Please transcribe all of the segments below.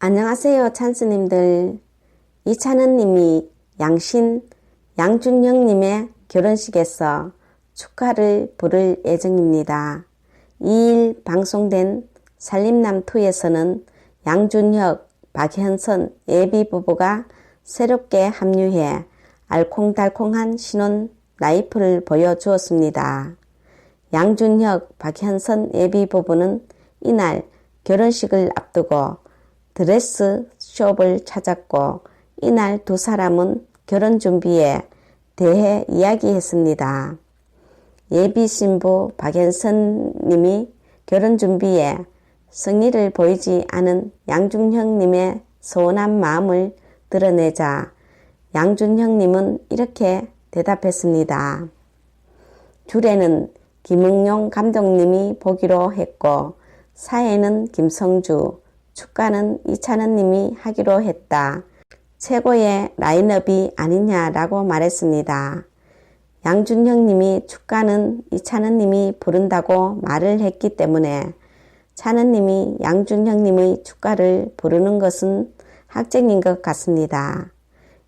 안녕하세요, 찬스님들. 이찬은님이 양신 양준영님의 결혼식에서 축하를 부를 예정입니다. 2일 방송된 살림남2에서는 양준혁, 박현선 예비 부부가 새롭게 합류해 알콩달콩한 신혼 라이프를 보여주었습니다. 양준혁, 박현선 예비 부부는 이날 결혼식을 앞두고 드레스 숍을 찾았고 이날 두 사람은 결혼 준비에 대해 이야기했습니다. 예비 신부 박현선 님이 결혼 준비에 성의를 보이지 않은 양준형 님의 서운한 마음을 드러내자 양준형 님은 이렇게 대답했습니다. 줄에는 김응용 감독님이 보기로 했고 사회는 김성주, 축가는 이찬원 님이 하기로 했다. 최고의 라인업이 아니냐라고 말했습니다. 양준형 님이 축가는 이찬원 님이 부른다고 말을 했기 때문에 찬원 님이 양준형 님의 축가를 부르는 것은 학쟁인 것 같습니다.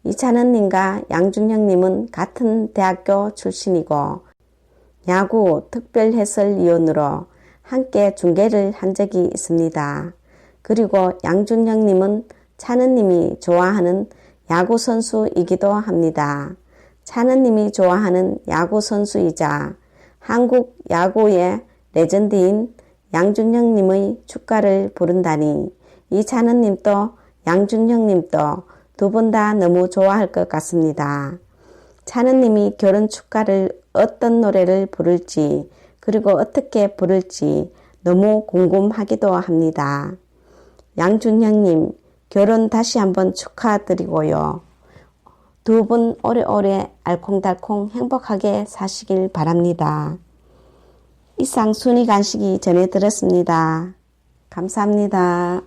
이찬원 님과 양준형 님은 같은 대학교 출신이고 야구 특별 해설위원으로 함께 중계를 한 적이 있습니다. 그리고 양준형 님은 찬은 님이 좋아하는 야구 선수이기도 합니다. 찬은 님이 좋아하는 야구 선수이자 한국 야구의 레전드인 양준형 님의 축가를 부른다니 이찬은 님도 양준형 님도 두 분 다 너무 좋아할 것 같습니다. 찬은 님이 결혼 축가를 어떤 노래를 부를지 그리고 어떻게 부를지 너무 궁금하기도 합니다. 양준형님 결혼 다시 한번 축하드리고요. 두 분 오래오래 알콩달콩 행복하게 사시길 바랍니다. 이상 순위 간식이 전해드렸습니다. 감사합니다.